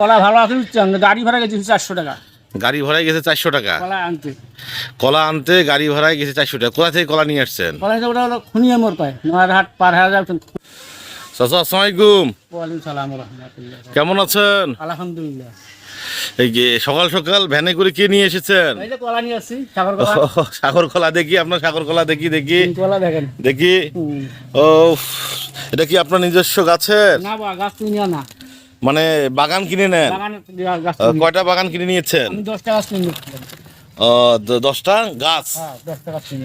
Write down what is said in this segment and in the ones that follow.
কলা ভালো আছে বুঝছেন গাড়ি ভাড়া গেছে চারশো টাকা। গাড়ি ভাড়ায় গেছে চারশো টাকা? কলা আনতে। কলা আনতে গাড়ি ভাড়ায় গেছে চারশো টাকা। কোথা থেকে কলা নিয়ে আসছেন? কলা ওটা হলো খুনিয়া পায়। পার হাজার যাচ্ছেন চাচা আসসালামু ওয়ালাইকুম সালাম কেমন আছেন? আলহামদুলিল্লাহ। এই যে সকাল সকাল ভ্যানে করে কে নিয়ে এসেছেন? এই কলা নিয়ে আসছি সাগর কলা। দেখি আপনার সাগর কলা দেখি দেখি। কলা দেখেন। দেখি। ও এটা কি আপনার নিজস্ব গাছের? না গাছ না মানে বাগান কিনে নেন? কয়টা বাগান কিনে নিয়েছেন? দশটা গাছ হ্যাঁ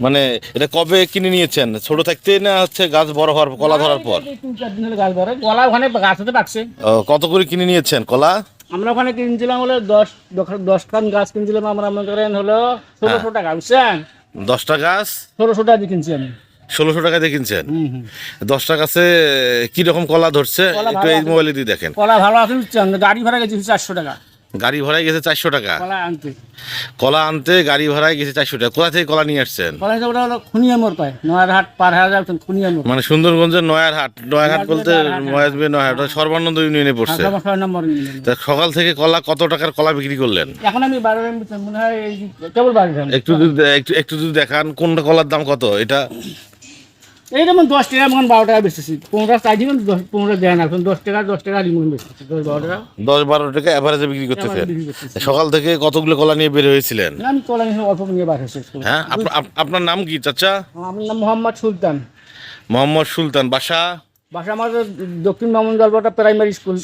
মানে এটা কবে কিনে নিয়েছেন? ছোট থাকতে না হচ্ছে গাছ বড় হওয়ার কলা ধরার পর? কলা ওখানে গাছ হতে পাকছে। কত করে কিনে নিয়েছেন কলা? আমরা ওখানে কিনছিলাম হলো দশ দশ- খান গাছ কিনছিলাম। আমরা মনে করেন হলো ষোলোশো টাকা বুঝছেন? দশটা গাছ? ষোলোশো টাকা কিনছি আমি। ষোলোশো টাকা দিয়ে কিনছেন? হুম হুম। দশটা গাছে কি রকম কলা ধরছে? একটু এই মোবাইলে দিয়ে দেখেন। কলা ভালো আছে গাড়ি ভাড়া গেছে চারশো টাকা। গাড়ি ভাড়ায় গেছে চারশো টাকা। কলা আনতে। কলা আনতে গাড়ি ভাড়ায় গেছে চারশো টাকা। কোথা থেকে কলা নিয়ে আসছেন? মানে সুন্দরগঞ্জের নয়ার হাট নয়ার হাট বলতে নয়ারহাট, হ্যাঁ। ময়াজবে নয়ার ওটা সর্বানন্দ ইউনিয়নে পড়ছে। হ্যাঁ। তা সকাল থেকে কলা কত টাকার কলা বিক্রি করলেন? এখন আমি হয়। একটু একটু একটু যদি দেখান কোনটা কলার দাম কত? এটা এই যেমন দশ টাকা মন বারো টাকা বেচতেছি। পনেরো চাই দিবেন পনেরো দেয় না। এখন দশ টাকা দশ টাকা রিমন বেচতেছি। দশ বারো টাকা। দশ বারো টাকা অ্যাভারেজে বিক্রি করতেছেন। সকাল থেকে কতগুলো কলা নিয়ে বের হয়েছিলেন? আমি কলা নিয়ে অল্প নিয়ে বার হয়েছে। হ্যাঁ আপনা- আপনার নাম কি চাচা? আমার নাম মোহাম্মদ সুলতান। মোহাম্মদ সুলতান বাসা? বাসা আমার দক্ষিণ মামুন জলবাটা প্রাইমারি স্কুল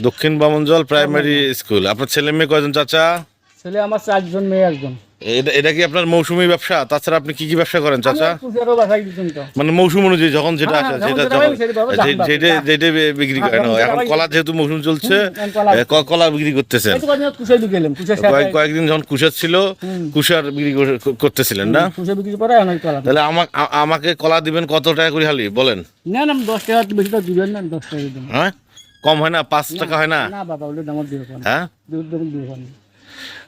দক্ষিণ বামনজল প্রাইমারি স্কুল আপনার ছেলে মেয়ে কয়জন চাচা? ছেলে আমার চারজন মেয়ে একজন। এটা এটা কি আপনার মৌসুমী ব্যবসা? তাছাড়া আপনি কি কি ব্যবসা করেন চাচা? মানে মৌসুম অনুযায়ী যখন যেটা হ্যাঁ, হ্যাঁ, সেটা যেটা যেটা বিক্রি হ্যাঁ, করেন। এখন কলা যেহেতু মৌসুম চলছে কলা- বিক্রি। করতেছেন। কয়েকদিন যখন কুশার ছিল কুশার বিক্রি করে- করতেছিলেন না? তাহলে আমাকে আমাকে কলা দিবেন কত টাকা করে হালি? বলেন। না না দশ টাকা বেশি তো দিবেন না দশ টাকা হ্যাঁ? কম হয় না? পাঁচ টাকা হয় না? হ্যাঁ?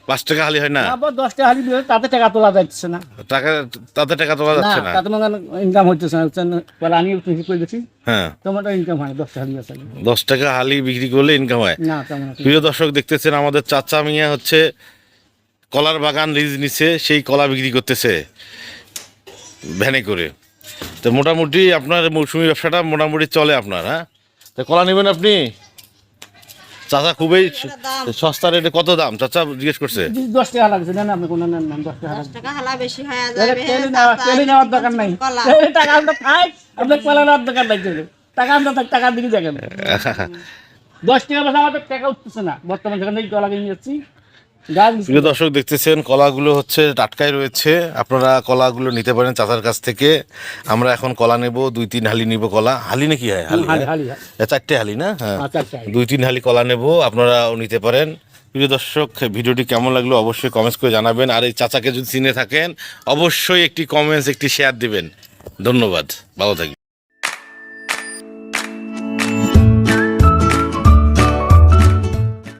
পাঁচ টাকা হালি হয় না? আবার দশ টাকা হালি দিবে তাতে টাকা তোলা যাচ্ছে না। টাকা তাতে টাকা তোলা যাচ্ছে না? তাতে মনে ইনকাম হচ্ছে না আমি তুমি করে দিচ্ছি হ্যাঁ। তোমার ইনকাম হয় দশ টাকা হালি আছে। দশ টাকা হালি বিক্রি করলে ইনকাম হয়। না তেমন প্রিয় দর্শক দেখতেছেন আমাদের চাচা মিয়া হচ্ছে কলার বাগান লিজ নিছে সেই কলা বিক্রি করতেছে ভ্যানে করে। তো মোটামুটি আপনার মৌসুমি ব্যবসাটা মোটামুটি চলে আপনার হ্যাঁ? তো কলা নেবেন আপনি? চাচা খুবই সস্তা রেটে কত দাম? চাচা জিজ্ঞেস করছে। দশ টাকা লাগছে না আপনি কোনো নেন না দশ টাকা লাগছে টাকা হালা বেশি হয়ে যাবে তেলে নেওয়া- তেলে নেওয়ার দরকার নাই। টাকা আমরা খাই আপনার কলা নেওয়ার দরকার নাই টাকা আমরা টাকার দিকে দেখেন। দশ টাকা বসে আমাদের টাকা উঠতেছে না। বর্তমান যেখানে কলা কিনে যাচ্ছি প্রিয় দর্শক দেখতেছেন কলাগুলো হচ্ছে টাটকাই রয়েছে। আপনারা কলাগুলো নিতে পারেন চাচার কাছ থেকে। আমরা এখন কলা নেব দুই তিন হালি নিব কলা। হালি নাকি হয়? হালি হালি হ্যাঁ? হালি চারটে হালি না? হ্যাঁ। আচ্ছা আচ্ছা দুই তিন হালি কলা নেব আপনারাও নিতে পারেন। প্রিয় দর্শক ভিডিওটি কেমন লাগল অবশ্যই কমেন্টস করে জানাবেন। আর এই চাচাকে যদি চিনে থাকেন অবশ্যই একটি কমেন্টস একটি শেয়ার দিবেন। ধন্যবাদ। ভালো থাকবেন।